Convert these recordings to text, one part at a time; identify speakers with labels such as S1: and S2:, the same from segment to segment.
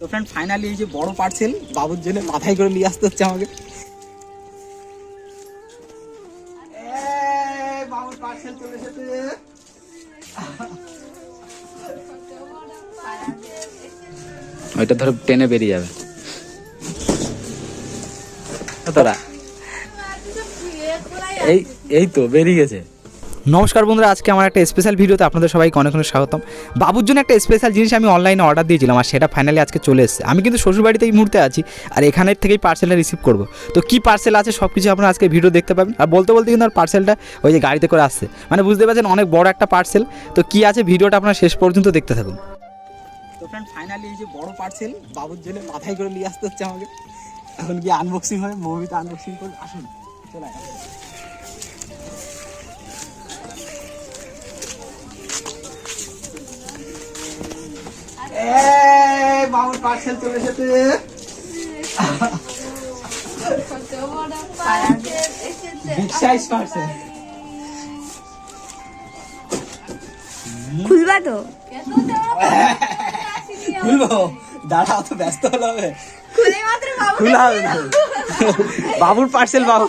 S1: তো friend finally এই যে বড় পার্সেল বাবুর জন্য মাথায় করে নিয়ে আসতে হচ্ছে আমাকে। এই, বাবুর পার্সেল চলে এসেছে।
S2: ওইটা ধরো টেনে বেরিয়ে যাবে। তোরা। এই এই তো বেরিয়ে গেছে।
S1: নমস্কার বন্ধুরা, আজকে আমার একটা স্পেশাল ভিডিওতে আপনাদের সবাইকে অনেক অনেক স্বাগতম। বাবুর জন্য একটা স্পেশাল জিনিস আমি অনলাইনে অর্ডার দিয়েছিলাম আর সেটা ফাইনালি আজকে চলে এসেছে। আমি কিন্তু শ্বশুরবাড়িতে এই মুহূর্তে আছি আর এখানের থেকেই পার্সেলটা রিসিভ করব। তো কি পার্সেল আছে সব কিছু আপনারা আজকে ভিডিও দেখতে পাবেন। আর বলতে বলতে কিন্তু আর পার্সেলটা ওই যে গাড়িতে করে আসছে। মানে বুঝতে পারছেন অনেক বড় একটা পার্সেল তো কি আছে ভিডিওটা আপনারা শেষ পর্যন্ত দেখতে থাকুন। তো ফ্রেন্ড ফাইনালি এই যে বড় পার্সেল বাবুর জন্য মাথায় করে নিয়ে আসতে হচ্ছে আমাকে। এখন কি আনবক্সিং হয় মুভিতে আনবক্সিং করে আসুন, চলে বাবুর পার্সেল চলে এসেছে।
S3: খুলবা তো?
S1: খুলবো। ব্যস্ত হলে হবে।
S3: খুলে বাবু
S1: হবে না। বাবুর পার্সেল বাবু।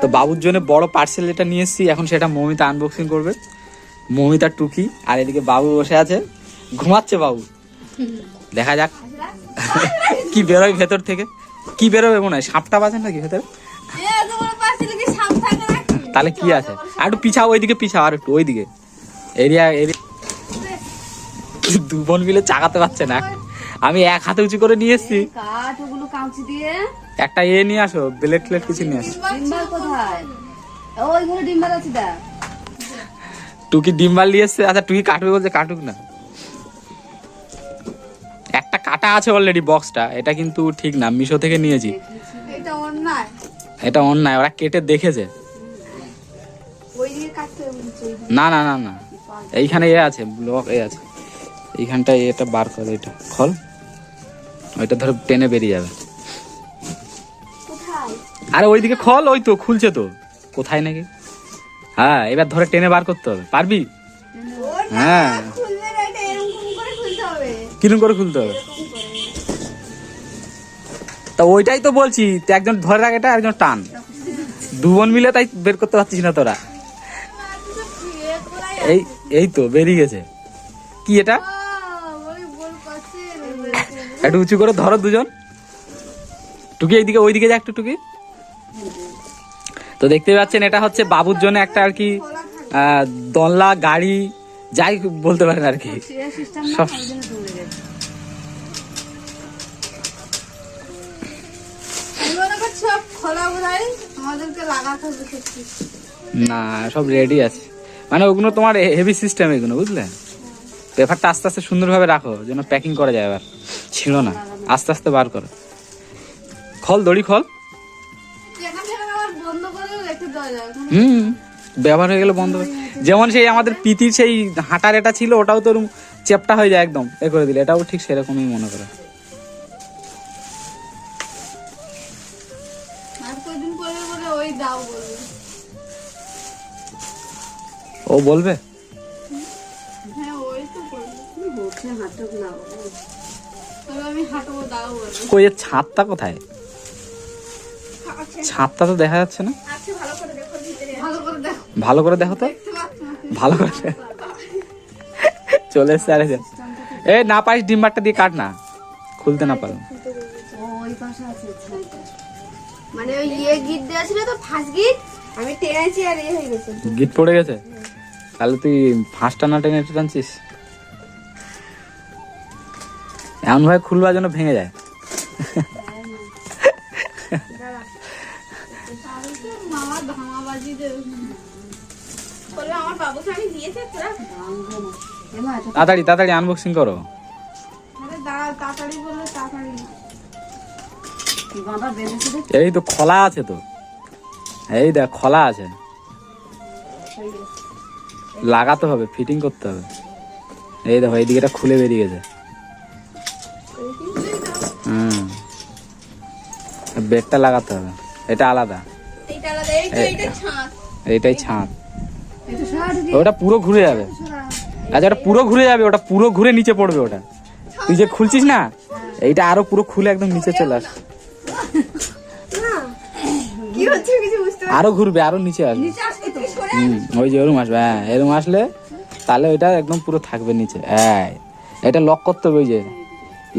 S1: তো বাবুর জন্য বড় পার্সেল যেটা নিয়ে এসেছি। এখন সেটা মমিতা আনবক্সিং করবে। মমিতা টুকি আর এদিকে বাবু বসে আছে। ঘুমাচ্ছে বাবু। দেখা যাক। কি বেরোয় ভেতর থেকে? কি বেরোবে মনে হয়? সাপটা বাজে নাকি ভেতরে? তাহলে কি আছে? আর একটু পিছাও ওইদিকে পিছাও আর একটু ওইদিকে। Area area. দু বোন মিলে চাকাতে পারছে না। আমি এক হাতে উঁচু করে নিয়ে এসেছি। একটা এ নিয়ে আসো ব্লেড ফ্লেট কিছু নিয়ে আসো।
S3: ওই ঘরে আছে দা
S1: টুকি ডিম্বাল নিয়ে এসছে আচ্ছা টুকি কাটবে বলছে? কাটুক না। একটা কাটা আছে অলরেডি বক্সটা এটা কিন্তু ঠিক না মিশো থেকে নিয়েছি।
S3: এটা অন্যায়।
S1: এটা অন্যায় ওরা কেটে দেখেছে। না না না না। এইখানে এ আছে ব্লক এ আছে। এইখানটায় এটা বার করে এটা খল। ওইটা ধরো টেনে বেরিয়ে যাবে। আরে ওইদিকে খল ওই তো খুলছে তো। কোথায় নাকি? হ্যাঁ এবার ধরে টেনে বার করতে হবে। পারবি? হ্যাঁ। কিরম করে খুলতে হবে। তা ওইটাই তো বলছি একজন ধরে রাখ এটা একজন টান। দু বোন মিলে তাই বের করতে পারছিস না তোরা। এই এই তো বেরিয়ে গেছে। কি এটা? একটু উঁচু করে ধরো দুজন। টুকি এইদিকে ওইদিকে যা একটু টুকি। তো দেখতে পাচ্ছেন, এটা হচ্ছে বাবুর জন্য একটা আর কি দোলনা গাড়ি, যাই বলতে পারেন আর কি। সব না, সব রেডি আছে। মানে ওগুলো তোমার হেভি সিস্টেম এগুলো, বুঝলে? পেপারটা আস্তে আস্তে সুন্দরভাবে রাখো, যেন প্যাকিং করা যায় এবার ছিল না। আস্তে আস্তে বার করো। খল, দড়ি খল। হুম ব্যবহার হয়ে গেলে বন্ধ যেমন সেই আমাদের পিতির সেই হাঁটার এটা ছিল ওটাও তো ওরম চেপটা হয়ে যায় একদম এ করে দিলে। এটাও ঠিক সেরকমই মনে করে। ও বলবে?
S3: হ্যাঁ ওই তো বলবে। বলছে হাঁটুক না তবে আমি হাঁটবো দাও বলবে।
S1: কই ছাদটা কোথায়? ছাদটা তো দেখা যাচ্ছে না?
S3: ভালো করে দেখো।
S1: তো? ভালো করে চলে এসছে আরেকজন এ না পারিস ডিম্বারটা দিয়ে কাট না। খুলতে না পারো।
S3: ওই মানে ওই ইয়ে গিট দেওয়া ছিল তো ফার্স্ট গিট? আমি টেনেছি আর ইয়ে হয়ে গেছে।
S1: গিট পড়ে গেছে? তাহলে তুই ফাঁসটা না টেনে টানছিস? এমন ভাবে খুলবার জন্য ভেঙে যায়। তাড়াতাড়ি তাড়াতাড়ি আনবক্সিং করো। এই তো খোলা আছে তো। এই দেখ, খোলা আছে। লাগাতে হবে ফিটিং করতে হবে। এই দেখো এই দিকেটা খুলে বেরিয়ে গেছে। হুম। বেডটা লাগাতে হবে। এটা আলাদা।
S3: এইটা আলাদা এইটা এইটা ছাঁদ।
S1: ওটা পুরো ঘুরে যাবে। আচ্ছা ওটা পুরো ঘুরে যাবে ওটা পুরো ঘুরে নিচে পড়বে ওটা। তুই যে খুলছিস না এইটা আরও পুরো খুলে একদম নিচে চলে আস।
S4: কি হচ্ছে কিছু বুঝতে
S1: আরও ঘুরবে আরও নিচে আসবে। হুম ওই যে ওরম আসবে হ্যাঁ এরম আসলে তাহলে ওইটা একদম পুরো থাকবে নিচে হ্যাঁ। এটা লক করতে হবে ওই যে।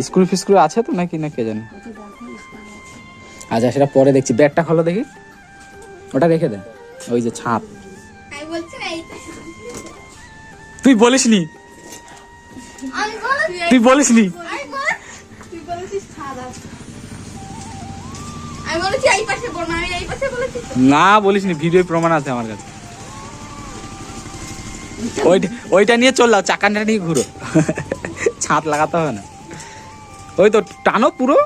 S1: স্কুল ফিস্কুল আছে তো নাকি না কে জানে? আচ্ছা সেটা পরে দেখছি। ব্যাগটা খোলো দেখি। ওটা রেখে দে। ওই যে ছাপ। তুই বলিসনি?
S4: আমি বলছি
S1: তুই বলিসনি?
S4: তো।
S1: না বলিসনি ভিডিও প্রমাণ আছে আমার কাছে। ওইটা ওইটা নিয়ে চল যাও চাকাটা নিয়ে ঘুরো। ছাদ লাগাতে হবে না। ওই তো টানো পুরো।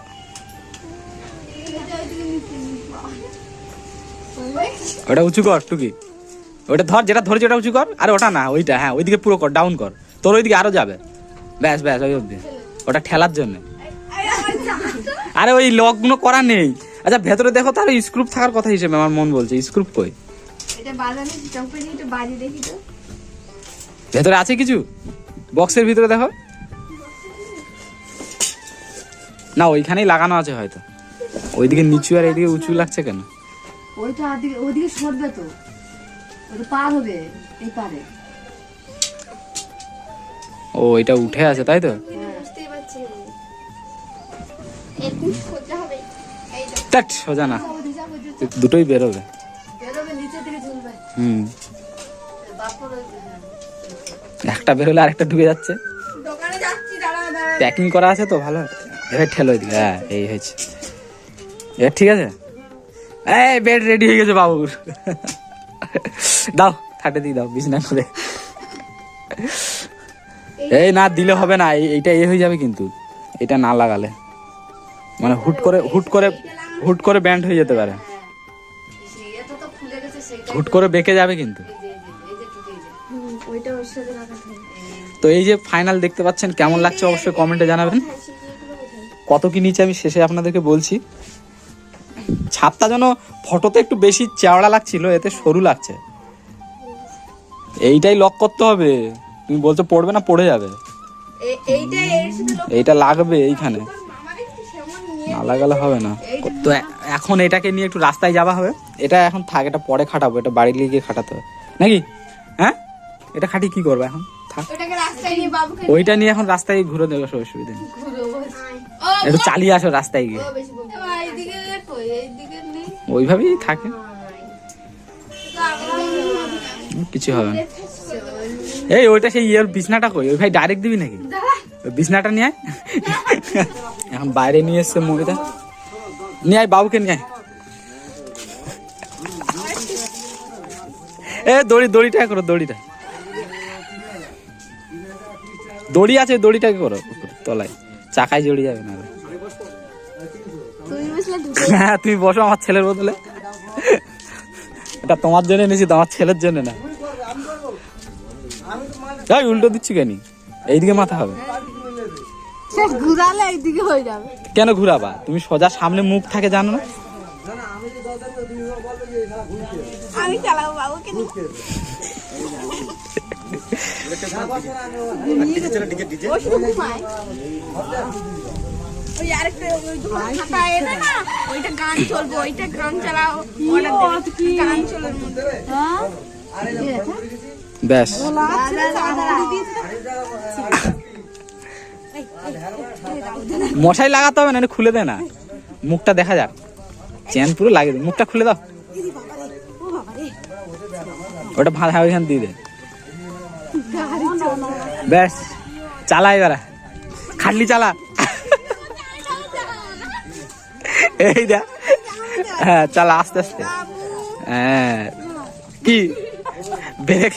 S1: ওটা উঁচু কর টুকি। ওটা ধর যেটা ধরেছে ওটা উঁচু কর আর ওটা না ওইটা হ্যাঁ ওইদিকে পুরো কর ডাউন কর। তোর ওইদিকে আরও যাবে। ব্যাস ব্যাস ওই অব্দি ওটা ঠেলার জন্য। আরে ওই লকগুলো করা নেই। আচ্ছা ভেতরে দেখো তার স্ক্রুপ থাকার কথা হিসেবে আমার মন বলছে। স্ক্রুপ কই? ভেতরে আছে কিছু? বক্সের ভিতরে দেখো। না ওইখানেই লাগানো আছে হয়তো। ওইদিকে নিচু আর এইদিকে উঁচু লাগছে কেন?
S3: ওইটা ওদিকে ওদিকে সরবে তো। ওটা পার হবে এই পারে।
S1: ও এটা উঠে আছে তাই তো?
S4: বুঝতেই পারছি সোজা
S1: না। দুটোই বেরোবে। হুম। একটা বেরোলে আরেকটা ঢুকে যাচ্ছে। প্যাকিং করা আছে তো ভালো। এবার ঠেলো ওইদিকে হ্যাঁ এই হয়েছে। এবার ঠিক আছে? এই বেড রেডি হয়ে গেছে, বাবুর। দাও থাটে দিয়ে দাও, বিছনা করে এই না, দিলে হবে না, এই- এইটা এ হয়ে যাবে কিন্তু। এটা না লাগালে। মানে হুট করে হুট করে হুট করে ব্যান্ড হয়ে যেতে পারে। হুট করে বেঁকে যাবে কিন্তু। তো এই যে ফাইনাল দেখতে পাচ্ছেন, কেমন লাগছে অবশ্যই কমেন্টে জানাবেন। কত কি নিচে আমি শেষে আপনাদেরকে বলছি। ছাদটা যেন ফটোতে একটু বেশি চেওড়া লাগছিল এতে সরু লাগছে। এইটাই লক করতে হবে। তুমি বলছো পড়বে না পড়ে যাবে।
S4: এইটা
S1: লাগবে এইখানে। না লাগালে হবে না। তো এখন এটাকে নিয়ে একটু রাস্তায় যাওয়া হবে। এটা এখন থাক এটা পরে খাটাবো এটা বাড়ি নিয়ে গিয়ে খাটাতে হবে। নাকি? হ্যাঁ? এটা খাটি কি করবে এখন? থাক। ওইটা নিয়ে এখন রাস্তায় ঘুরে দেবে সব অসুবিধা নেই। একটু চালিয়ে আসো রাস্তায় গিয়ে
S4: ও বেশি বলতে এইদিকে দেখো এইদিকে নেই
S1: ওইভাবেই থাকে। কিছু হবে না। এই ওইটা সেই ইয়ের বিছনাটা কই? ওই ভাই ডাইরেক্ট দিবি নাকি? ওই বিছনাটা নিয়ে আয়। এখন বাইরে নিয়ে এসছে মুভিটা। নিয়ে আয় বাবুকে নিয়ে আয়। এ দড়ি দড়িটা করো দড়িটা। দড়ি আছে দড়িটাকে করো। তলায়। চাকায় জড়িয়ে যাবে না হ্যাঁ তুমি বসো আমার ছেলের বদলে। এটা তোমার জন্য এনেছি তো আমার ছেলের জন্য না। তাই উল্টো দিচ্ছি কেন? এইদিকে মাথা হবে।
S4: ঘুরালে এইদিকে হয়ে যাবে।
S1: কেন ঘুরাবা? তুমি সোজা সামনে মুখ থাকে জানো না?
S4: আমি চালাবো বাবুকে নিয়ে। ও শুধু ঘুমায়। ওই আরেকটা ওই ধোয়া খাতা এনে না, ওইটা গান চলবে ওইটা গান চালাও। গান চলার মধ্যে
S1: ব্যাস। মশাই লাগাতে হবে না খুলে দে না। মুখটা দেখা যাক। চেন পুরো লাগিয়ে দে। মুখটা খুলে দাও। ওটা ভালো হয় ওইখান দিয়ে দে। ব্যাস। চালা এবার। খাটলি চালা। এই দে হ্যাঁ চালা আস্তে আস্তে। হ্যাঁ। কি? ব্রেক।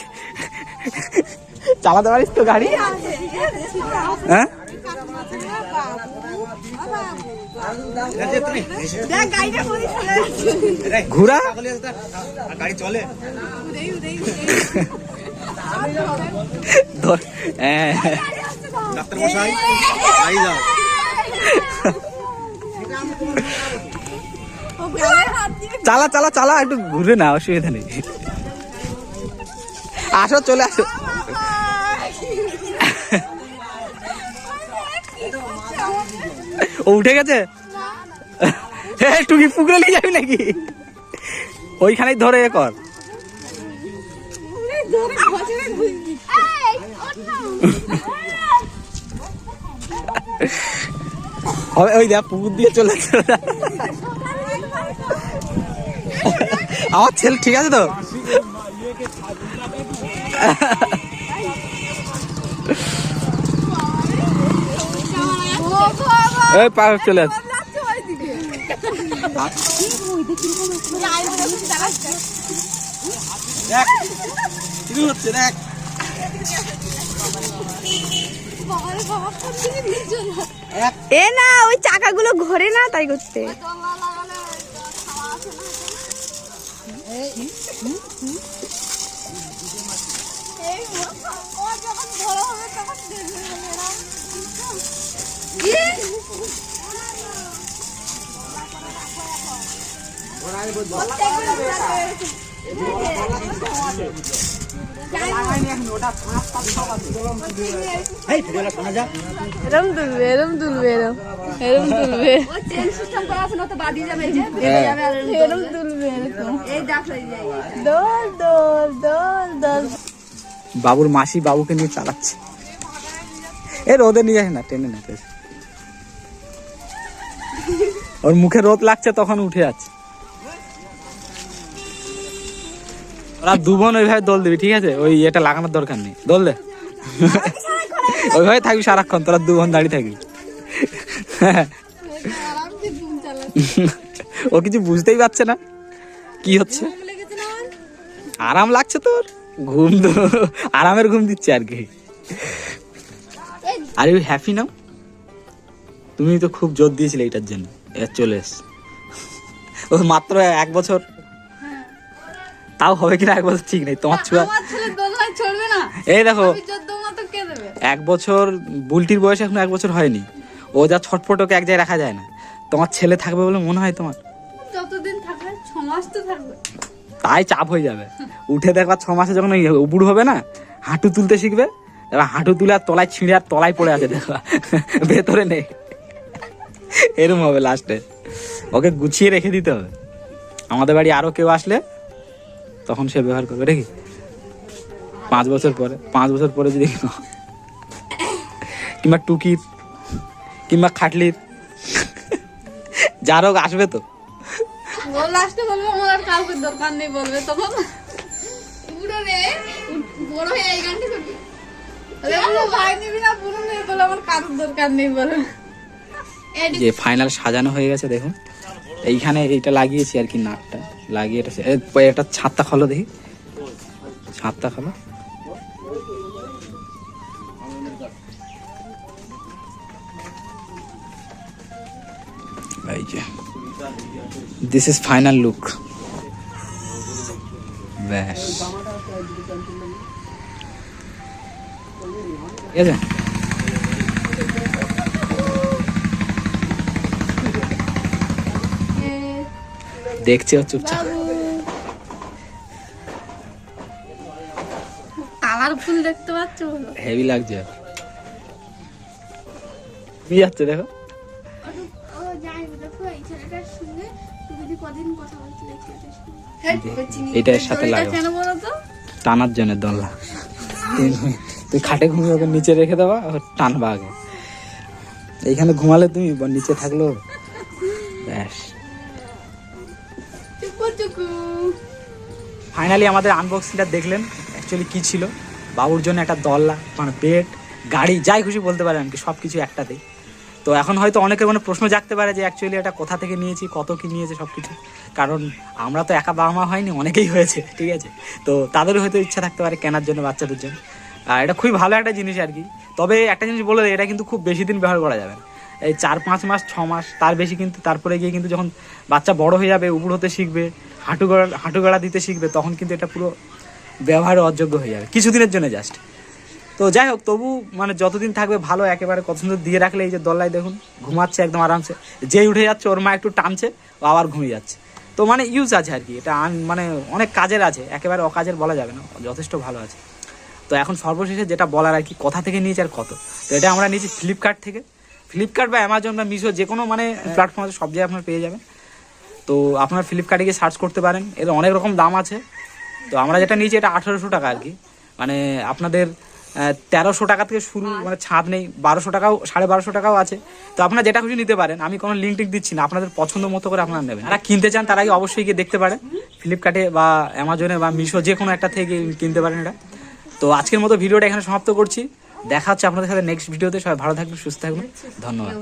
S1: চালাতে পারিস তো গাড়ি? হ্যাঁ?
S4: দেখ গাড়িটা কোথায় চলে
S1: ঘুরা হ্যাঁ। চালা চালা চালা, একটু ঘুরে না অসুবিধা নেই। আসো, চলে আসো। ও উঠে গেছে? টুকি পুকুরে নিয়ে যাবি নাকি? ওইখানেই ধরে এ কর। ওই দেখ পুকুর দিয়ে চলে আমার ছেলে ঠিক আছে তো এই পা চলে হচ্ছে দেখ
S4: এ না ওই চাকাগুলো ঘোরে না তাই করতে। এরম তুলবে এরম তুলবে এরম। এরম তুলবে এরম তুলবে এরকম। এই দেখো দোল দোল দোল দোল।
S1: বাবুর মাসি বাবুকে নিয়ে চালাচ্ছে। এ রোদে নিয়ে যাস না টেনে না। ওর মুখে রোদ লাগছে তখন উঠে যাচ্ছে। ওরা দু বোন ওইভাবে দোল দিবি, ঠিক আছে? ওই এটা লাগানোর দরকার নেই। দোল দে। ওইভাবে থাকবি সারাক্ষণ, তোরা দু বোন দাঁড়িয়ে থাকবি। ও কিছু বুঝতেই পারছে না। কি হচ্ছে? আরাম লাগছে তোর? ঘুম তো, আরামের ঘুম দিচ্ছে আর কি। আর ইউ হ্যাপি নাও তুমি তো খুব জোর দিয়েছিলে এটার জন্য। চলে এস। ও মাত্র এক বছর। তাও হবে কিনা এক বছর ঠিক নেই। তোমার ছুয়া
S3: না।
S1: এই দেখো। এক বছর বুলটির বয়স এখন এক বছর হয়নি। ও যা ছটফট ওকে এক জায়গায় রাখা যায় না। তোমার ছেলে থাকবে বলে মনে হয় তোমার?
S3: যতদিন থাকবে ছ মাস তো থাকবে।
S1: তাই চাপ হয়ে যাবে। উঠে দেখবা ছ মাসে যখন উবুড় হবে না হাঁটু তুলতে শিখবে এবার হাঁটু তুলে আর তলায় ছিঁড়ে আর তলায় পড়ে আছে দেখবা। ভেতরে নেই। এরম হবে লাস্টে ওকে গুছিয়ে রেখে দিতে হবে। আমাদের বাড়ি আরও কেউ আসলে তখন সে ব্যবহার করবে দেখি পাঁচ বছর পরে পাঁচ বছর পরে যদি কিংবা টুকির কিংবা খাটলির। যার হোক আসবে তো।
S3: লাস্টে বলবে আমার আর কাউকে দরকার নেই বলবে তখন বুড়ো রে বড় হয়ে এই গানটি করবি ভাই নিবি না বুড়ো নেই বলে আমার কারোর দরকার নেই বলে।
S1: যে ফাইনাল সাজানো হয়ে গেছে দেখুন। এইখানে এইটা লাগিয়েছি আর কি নাকটা। লাগিয়ে এটা একটা ছাদটা খোলো দেখি। ছাদটা খোলো। এই যে। দিস ইজ ফাইনাল লুক ব্যাস। ঠিক আছে? দেখছে ও চুপচাপ।
S3: কালার ফুল দেখতে পাচ্ছ?
S1: হেভি লাগছে। কি যাচ্ছে দেখো?
S4: ও যাই দেখো এই ছেলেটার সঙ্গে যদি কদিন কথা বলছিল এই ছেলেটার সঙ্গে।
S1: এটা সাথে
S3: তো?
S1: টানার জন্য দোলনা তুই খাটে ঘুমিয়ে ওকে নিচে রেখে দেবা ও টানবা আগে। এইখানে ঘুমালে তুমি নিচে থাকল। ব্যাস। ফাইনালি আমাদের আনবক্সিংটা দেখলেন অ্যাকচুয়ালি কি ছিল? বাবুর জন্য একটা দল্লা মানে বেড গাড়ি, যাই খুশি বলতে পারেন কি সব কিছু একটাতেই। তো এখন হয়তো অনেকের মনে প্রশ্ন জাগতে পারে যে অ্যাকচুয়ালি এটা কোথা থেকে নিয়েছি, কত কি নিয়েছে সব কিছু কারণ আমরা তো একা বাবা মা হয়নি, অনেকেই হয়েছে, ঠিক আছে? তো তাদেরও হয়তো ইচ্ছা থাকতে পারে কেনার জন্য বাচ্চাদের জন্য। আর এটা খুবই ভালো একটা জিনিস আর কি। তবে একটা জিনিস বলে এটা কিন্তু খুব বেশি দিন ব্যবহার করা যাবে না। এই চার পাঁচ মাস, ছ মাস, তার বেশি কিন্তু, তারপরে গিয়ে কিন্তু যখন বাচ্চা বড় হয়ে যাবে, উবুড় হতে শিখবে হাঁটু গড়া হাঁটু গড়া দিতে শিখবে তখন কিন্তু এটা পুরো ব্যবহারের অযোগ্য হয়ে যাবে। কিছুদিনের জন্য জাস্ট তো যাই হোক তবু মানে যতদিন থাকবে ভালো একেবারে কত সুন্দর দিয়ে রাখলে এই যে দল্লাই দেখুন ঘুমাচ্ছে একদম আরামসে। যেই উঠে যাচ্ছে ওর মা একটু টানছে ও আবার ঘুমিয়ে যাচ্ছে। তো মানে ইউজ আছে আর কি এটা আন- মানে অনেক কাজের আছে একেবারে অকাজের বলা যাবে না যথেষ্ট ভালো আছে। তো এখন সর্বশেষে যেটা বলার আর কি কথা থেকে নিয়েছে আর কত। তো এটা আমরা নিয়েছি ফ্লিপকার্ট থেকে। ফ্লিপকার্ট বা অ্যামাজন বা মিশো যে কোনো মানে প্ল্যাটফর্ম আছে সব জায়গায় আপনার পেয়ে যাবেন। তো আপনার ফ্লিপকার্টে গিয়ে সার্চ করতে পারেন। এর অনেক রকম দাম আছে। তো আমরা যেটা নিয়েছি এটা আঠারোশো টাকা আর কি। মানে আপনাদের তেরোশো টাকা থেকে শুরু মানে ছাদ নেই, বারোশো টাকাও, সাড়ে বারোশো টাকাও আছে। তো আপনারা যেটা খুশি নিতে পারেন। আমি কোনো লিঙ্ক টিক দিচ্ছি না। আপনাদের পছন্দ মতো করে আপনারা নেবেন। যারা কিনতে চান তার অবশ্যই গিয়ে দেখতে পারেন। ফ্লিপকার্টে বা অ্যামাজনে বা মিশো যে কোনো একটা থেকে কিনতে পারেন এটা। তো আজকের মতো ভিডিওটা এখানে সমাপ্ত করছি। দেখা হচ্ছে আপনাদের সাথে নেক্সট ভিডিওতে সবাই ভালো থাকবেন, সুস্থ থাকবেন। ধন্যবাদ।